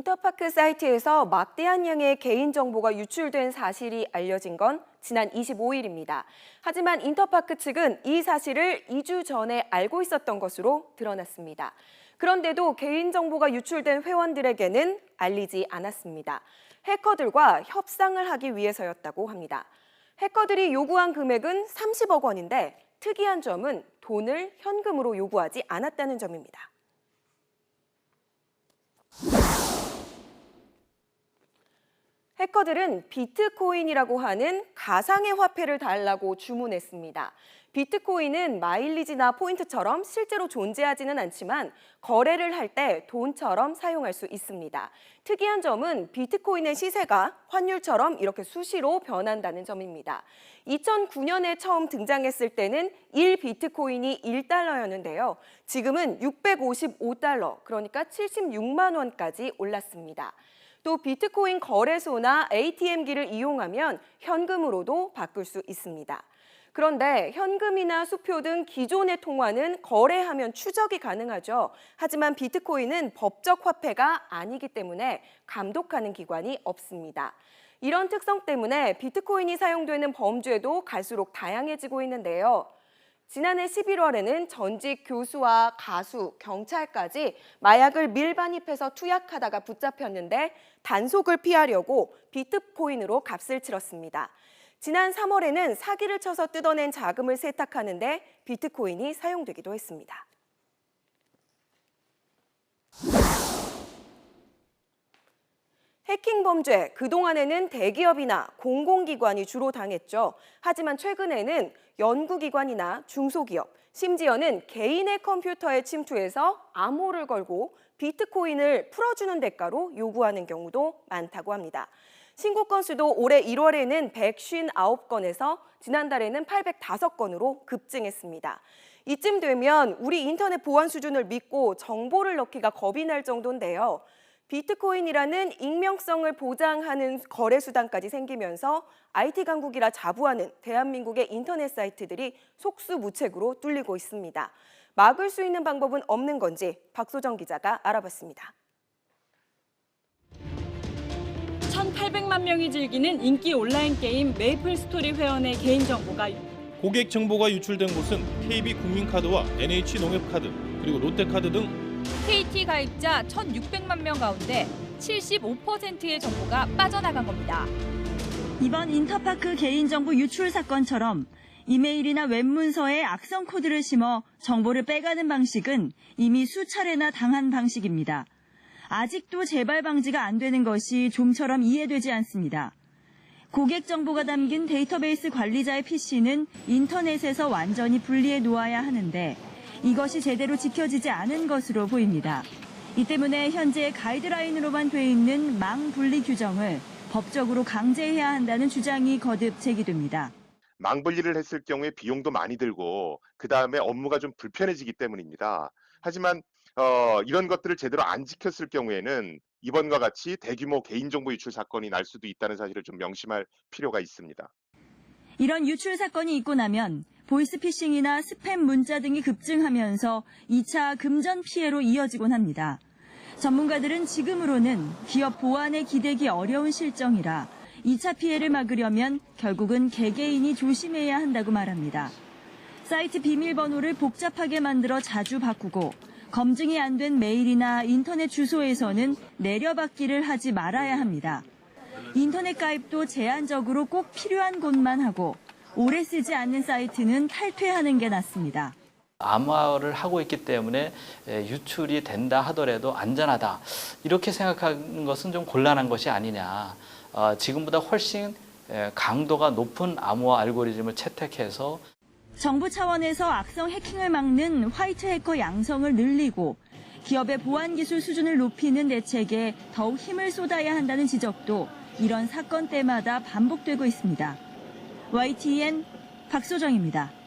인터파크 사이트에서 막대한 양의 개인정보가 유출된 사실이 알려진 건 지난 25일입니다. 하지만 인터파크 측은 이 사실을 2주 전에 알고 있었던 것으로 드러났습니다. 그런데도 개인정보가 유출된 회원들에게는 알리지 않았습니다. 해커들과 협상을 하기 위해서였다고 합니다. 해커들이 요구한 금액은 30억 원인데 특이한 점은 돈을 현금으로 요구하지 않았다는 점입니다. 해커들은 비트코인이라고 하는 가상의 화폐를 달라고 주문했습니다. 비트코인은 마일리지나 포인트처럼 실제로 존재하지는 않지만 거래를 할 때 돈처럼 사용할 수 있습니다. 특이한 점은 비트코인의 시세가 환율처럼 이렇게 수시로 변한다는 점입니다. 2009년에 처음 등장했을 때는 1비트코인이 1달러였는데요. 지금은 655달러, 그러니까 76만 원까지 올랐습니다. 또 비트코인 거래소나 ATM기를 이용하면 현금으로도 바꿀 수 있습니다. 그런데 현금이나 수표 등 기존의 통화는 거래하면 추적이 가능하죠. 하지만 비트코인은 법적 화폐가 아니기 때문에 감독하는 기관이 없습니다. 이런 특성 때문에 비트코인이 사용되는 범죄도 갈수록 다양해지고 있는데요. 지난해 11월에는 전직 교수와 가수, 경찰까지 마약을 밀반입해서 투약하다가 붙잡혔는데 단속을 피하려고 비트코인으로 값을 치렀습니다. 지난 3월에는 사기를 쳐서 뜯어낸 자금을 세탁하는데 비트코인이 사용되기도 했습니다. 해킹 범죄, 그동안에는 대기업이나 공공기관이 주로 당했죠. 하지만 최근에는 연구기관이나 중소기업, 심지어는 개인의 컴퓨터에 침투해서 암호를 걸고 비트코인을 풀어주는 대가로 요구하는 경우도 많다고 합니다. 신고 건수도 올해 1월에는 159건에서 지난달에는 805건으로 급증했습니다. 이쯤 되면 우리 인터넷 보안 수준을 믿고 정보를 넣기가 겁이 날 정도인데요. 비트코인이라는 익명성을 보장하는 거래 수단까지 생기면서 IT 강국이라 자부하는 대한민국의 인터넷 사이트들이 속수무책으로 뚫리고 있습니다. 막을 수 있는 방법은 없는 건지 박소정 기자가 알아봤습니다. 1,800만 명이 즐기는 인기 온라인 게임 메이플 스토리 회원의 개인 정보가 고객 정보가 유출된 곳은 KB 국민카드와 NH 농협카드 그리고 롯데카드 등 KT 가입자 1,600만 명 가운데 75%의 정보가 빠져나간 겁니다. 이번 인터파크 개인정보 유출 사건처럼 이메일이나 웹문서에 악성 코드를 심어 정보를 빼가는 방식은 이미 수차례나 당한 방식입니다. 아직도 재발 방지가 안 되는 것이 좀처럼 이해되지 않습니다. 고객 정보가 담긴 데이터베이스 관리자의 PC는 인터넷에서 완전히 분리해 놓아야 하는데 이것이 제대로 지켜지지 않은 것으로 보입니다. 이 때문에 현재 가이드라인으로만 돼 있는 망 분리 규정을 법적으로 강제해야 한다는 주장이 거듭 제기됩니다. 망분리를 했을 경우에 비용도 많이 들고 그 다음에 업무가 좀 불편해지기 때문입니다. 하지만 어, 이런 것들을 제대로 안 지켰을 경우에는 이번과 같이 대규모 개인정보 유출 사건이 날 수도 있다는 사실을 좀 명심할 필요가 있습니다. 이런 유출 사건이 있고 나면 보이스피싱이나 스팸 문자 등이 급증하면서 2차 금전 피해로 이어지곤 합니다. 전문가들은 지금으로는 기업 보안에 기대기 어려운 실정이라 2차 피해를 막으려면 결국은 개개인이 조심해야 한다고 말합니다. 사이트 비밀번호를 복잡하게 만들어 자주 바꾸고 검증이 안 된 메일이나 인터넷 주소에서는 내려받기를 하지 말아야 합니다. 인터넷 가입도 제한적으로 꼭 필요한 곳만 하고 오래 쓰지 않는 사이트는 탈퇴하는 게 낫습니다. 암호화를 하고 있기 때문에 에, 유출이 된다 하더라도 안전하다 이렇게 생각하는 것은 좀 곤란한 것이 아니냐 어, 지금보다 훨씬 에, 강도가 높은 암호화 알고리즘을 채택해서 정부 차원에서 악성 해킹을 막는 화이트 해커 양성을 늘리고 기업의 보안 기술 수준을 높이는 대책에 더욱 힘을 쏟아야 한다는 지적도 이런 사건 때마다 반복되고 있습니다. YTN 박소정입니다.